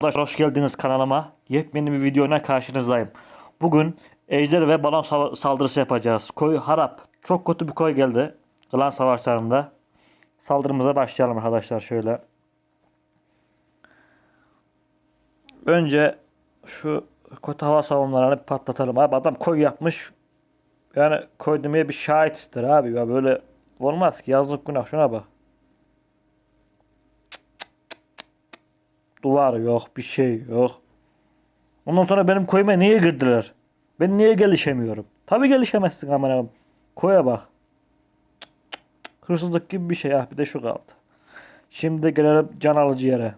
Arkadaşlar hoş geldiniz kanalıma. Yepyeni bir videoyla karşınızdayım. Bugün ejder ve balon saldırısı yapacağız. Koy harap. Çok kötü bir koy geldi. Klan savaşlarında. Saldırımıza başlayalım arkadaşlar şöyle. Önce şu kötü hava savunmalarını patlatalım. Abi adam koy yapmış. Yani koy demeye bir şahit ister abi. Ya böyle olmaz ki. Yazlık günah şuna bak. Duvar yok, bir şey yok. Ondan sonra benim koyuma niye girdiler? Ben niye gelişemiyorum? Tabii gelişemezsin aman abim. Koya bak. Hırsızlık gibi bir şey ah bir de şu kaldı. Şimdi gelelim can alıcı yere.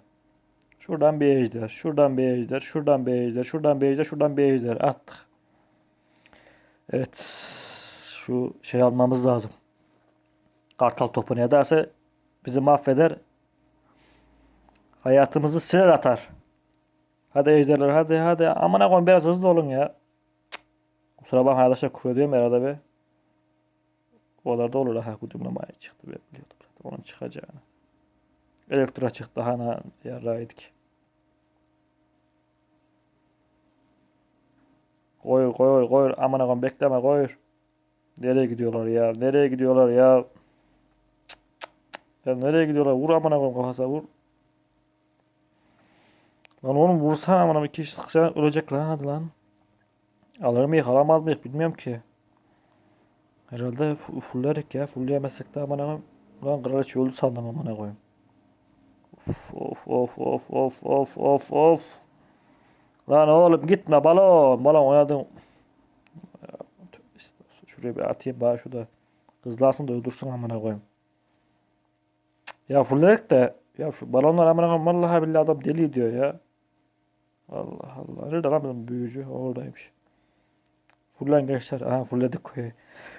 Şuradan bir ejder, şuradan bir ejder, şuradan bir ejder, şuradan bir ejder, şuradan bir ejder attık. Evet. Şu şey almamız lazım. Kartal topu ne derse bizi mahveder. Hayatımızı siler atar. Hadi ejderler hadi hadi. Aman koyayım biraz hızlı olun ya. Cık. Kusura bakma arkadaşlar kuruyor diyorum arada be. O kadar da olur. Ha kudumlamaya çıktı. Ben biliyordum zaten onun çıkacağını. Elektra çıktı. Hana yarraydık. Koy koy koy. Aman koyayım bekleme koy. Nereye gidiyorlar ya? Nereye gidiyorlar ya? Cık, cık, cık. Ya nereye gidiyorlar? Vur aman koyayım kafasına vur. Lan oğlum vursana amına bir kişi sıksa ölecek lan hadi lan. Alır mıyız alamaz mıyız bilmiyorum ki. Herhalde fu- fullerik ya. Fulleyemezsek de koyayım. Lan kraliçe öldü sandım amına koyayım. Of of of of of of of. Lan oğlum gitme balon. Balon oynadın. Şuraya bir atayım bana şu da. Hızlansın da öldürsün amına koyayım. Ya fullerik de ya şu balonlar amına koyayım vallahi billahi adam deli diyor ya. Allah Allah. Nerede lan bizim büyücü? Oradaymış. Fullen gençler. Aha fulledik koyu.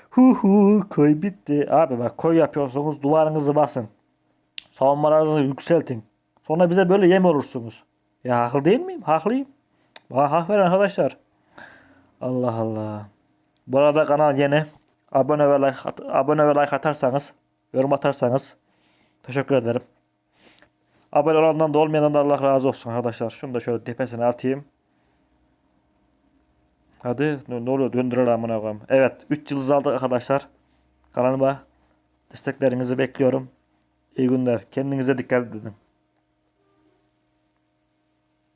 Hu hu koy bitti. Abi bak koy yapıyorsunuz duvarınızı basın. Savunmalarınızı yükseltin. Sonra bize böyle yem olursunuz. Ya haklı değil miyim? Haklıyım. Bana hak verin arkadaşlar. Allah Allah. Bu arada kanal yeni. Abone ve like, abone ve like atarsanız, yorum atarsanız teşekkür ederim. Abone olandan da olmayandan da Allah razı olsun arkadaşlar. Şunu da şöyle tepesine atayım. Hadi ne, ne oluyor döndürür amına koyayım. Evet 3 yıldız aldık arkadaşlar. Kanalıma desteklerinizi bekliyorum. İyi günler. Kendinize dikkat edin.